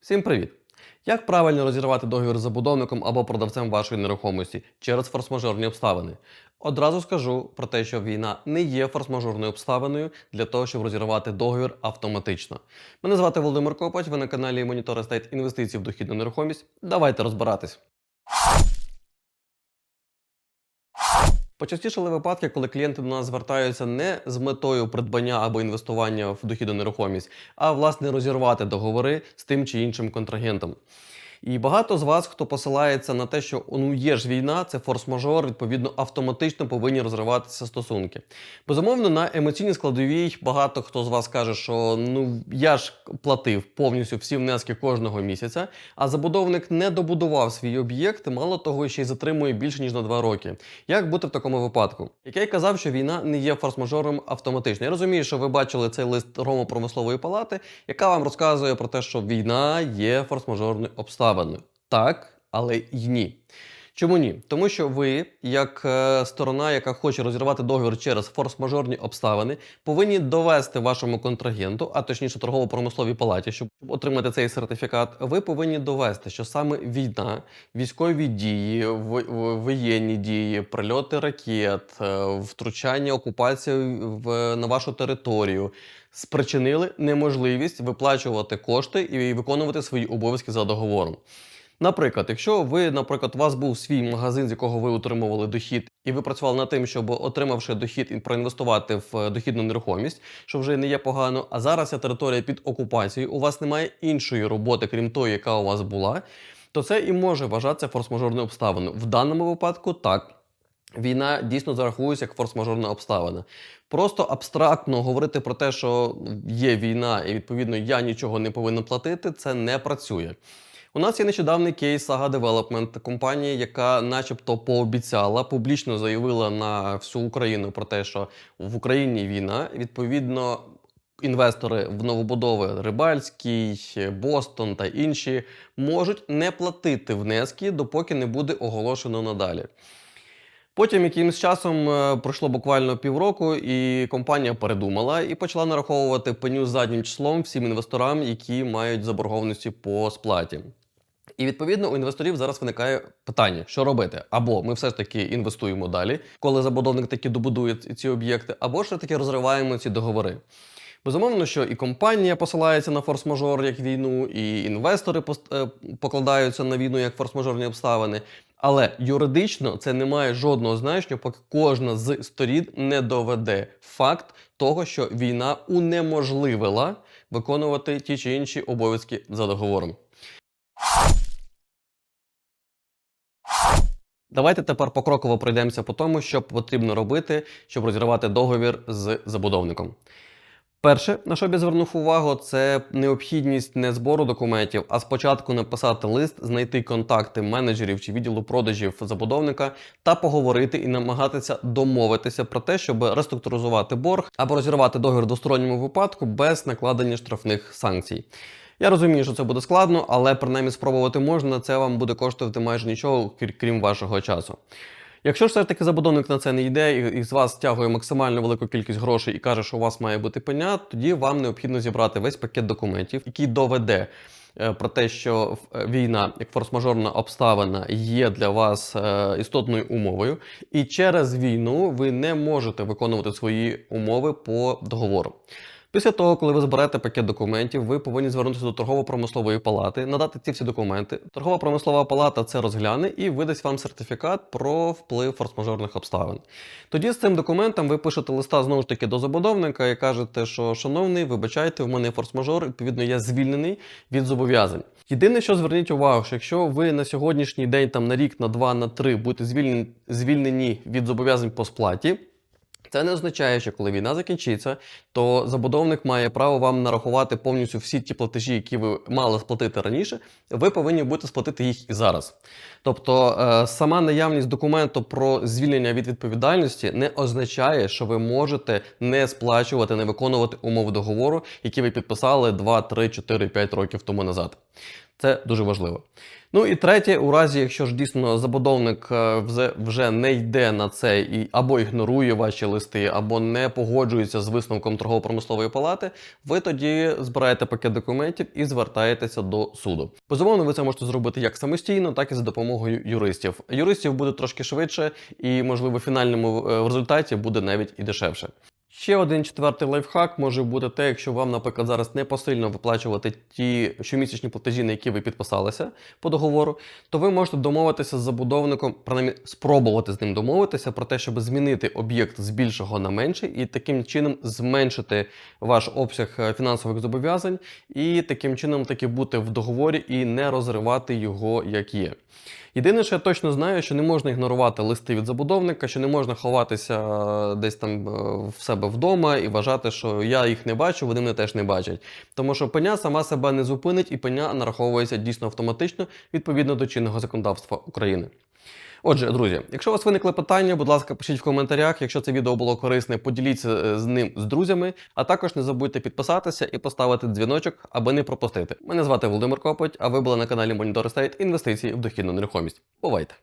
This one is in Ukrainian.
Всім привіт! Як правильно розірвати договір з забудовником або продавцем вашої нерухомості через форс-мажорні обставини? Одразу скажу про те, що війна не є форс-мажорною обставиною для того, щоб розірвати договір автоматично. Мене звати Володимир Копач, ви на каналі Монітор Естейт інвестицій в дохідну нерухомість. Давайте розбиратись. Почастішали випадки, коли клієнти до нас звертаються не з метою придбання або інвестування в дохідну нерухомість, а власне розірвати договори з тим чи іншим контрагентом. І багато з вас, хто посилається на те, що ну є ж війна, це форс-мажор, відповідно, автоматично повинні розриватися стосунки. Безумовно, на емоційній складовій багато хто з вас каже, що ну я ж платив повністю всі внески кожного місяця, а забудовник не добудував свій об'єкт, мало того, ще й затримує більше ніж на два роки. Як бути в такому випадку? Як я й казав, що війна не є форс-мажором автоматично. Я розумію, що ви бачили цей лист Ромо-промислової палати, яка вам розказує про те, що війна є форс-мажорною обставиною. Так, але й ні. Чому ні? Тому що ви, як е, сторона, яка хоче розірвати договір через форс-мажорні обставини, повинні довести вашому контрагенту, а точніше торгово-промисловій палаті, щоб отримати цей сертифікат, ви повинні довести, що саме війна, військові дії, воєнні дії, прильоти ракет, е, втручання окупація в, на вашу територію. Спричинили неможливість виплачувати кошти і виконувати свої обов'язки за договором. Наприклад, якщо ви, наприклад, у вас був свій магазин, з якого ви отримували дохід, і ви працювали над тим, щоб отримавши дохід і проінвестувати в е, дохідну нерухомість, що вже не є погано. А зараз ця територія під окупацією, у вас немає іншої роботи, крім тої, яка у вас була, то це і може вважатися форс-мажорною обставиною. В даному випадку так. Війна дійсно зарахується як форс-мажорна обставина. Просто абстрактно говорити про те, що є війна, і відповідно я нічого не повинен платити, це не працює. У нас є нещодавний кейс Saga Development, компанія, яка, начебто, пообіцяла, публічно заявила на всю Україну про те, що в Україні війна. Відповідно, інвестори в новобудови Рибальський, Бостон та інші можуть не платити внески, допоки не буде оголошено надалі. Потім якимось часом е, пройшло буквально півроку, і компанія передумала і почала нараховувати пеню заднім числом всім інвесторам, які мають заборгованості по сплаті. І відповідно у інвесторів зараз виникає питання, що робити: або ми все ж таки інвестуємо далі, коли забудовник таки добудує ці- об'єкти, або ж таки розриваємо ці договори. Безумовно, що і компанія посилається на форс-мажор як війну, і інвестори е, покладаються на війну як форс-мажорні обставини. Але юридично це не має жодного значення, поки кожна з сторін не доведе факт того, що війна унеможливила виконувати ті чи інші обов'язки за договором. Давайте тепер покроково пройдемося по тому, що потрібно робити, щоб розірвати договір з забудовником. Перше, на що б я звернув увагу, це необхідність не збору документів, а спочатку написати лист, знайти контакти менеджерів чи відділу продажів забудовника та поговорити і намагатися домовитися про те, щоб реструктуризувати борг або розірвати договір в двосторонньому випадку без накладення штрафних санкцій. Я розумію, що це буде складно, але принаймні спробувати можна. Це вам буде коштувати майже нічого, крі- крім вашого часу. Якщо ж все ж таки забудовник на це не йде і, і з вас стягує максимально велику кількість грошей і каже, що у вас має бути пеня, тоді вам необхідно зібрати весь пакет документів, який доведе е, про те, що е, війна як форс-мажорна обставина є для вас е, істотною умовою, і через війну ви не можете виконувати свої умови по договору. Після того, коли ви зберете пакет документів, ви повинні звернутися до торгово-промислової палати, надати ці всі документи. Торгова промислова палата це розгляне і видасть вам сертифікат про вплив форс-мажорних обставин. Тоді з цим документом ви пишете листа знову ж таки до забудовника і кажете, що шановний, вибачайте, в мене форс-мажор, відповідно, я звільнений від зобов'язань. Єдине, що зверніть увагу, що якщо ви на сьогоднішній день, там на рік, на два, на три будете звільнені, звільнені від зобов'язань по сплаті. Це не означає, що коли війна закінчиться, то забудовник має право вам нарахувати повністю всі ті платежі, які ви мали сплатити раніше. Ви повинні будете сплатити їх і зараз. Тобто, е, сама наявність документу про звільнення від відповідальності не означає, що ви можете не сплачувати, не виконувати умови договору, які ви підписали 2, 3, 4, 5 років тому назад. Це дуже важливо. Ну і третє, у разі, якщо ж дійсно забудовник е, вже- не йде на це і або ігнорує ваші листи, або не погоджується з висновком торгово-промислової палати, ви тоді збираєте пакет документів і звертаєтеся до суду. Безумовно, ви це можете зробити як самостійно, так і за допомогою юристів. Юристів буде трошки швидше, і можливо, в фінальному е, результаті буде навіть і дешевше. Ще один четвертий лайфхак може бути те, якщо вам, наприклад, зараз не посильно виплачувати ті щомісячні платежі, на які ви підписалися по договору, то ви можете домовитися з забудовником, принаймні спробувати з ним домовитися про те, щоб змінити об'єкт з більшого на менший, і таким чином зменшити ваш обсяг е, фінансових зобов'язань, і таким чином таки бути в договорі і не розривати його як є. Єдине, що я точно знаю, що не можна ігнорувати листи від забудовника, що не можна ховатися е, десь там е, в себе вдома і вважати, що я їх не бачу, вони мене теж не бачать. Тому що пеня сама себе не зупинить, і пеня нараховується дійсно автоматично відповідно до чинного законодавства України. Отже, друзі, якщо у вас виникли питання, будь ласка, пишіть в коментарях. Якщо це відео було корисне, поділіться е, з ним з друзями. А також не забудьте підписатися і поставити дзвіночок, аби не пропустити. Мене звати Володимир Копоть, а ви були на каналі Monitor Estate інвестиції в дохідну нерухомість. Бувайте!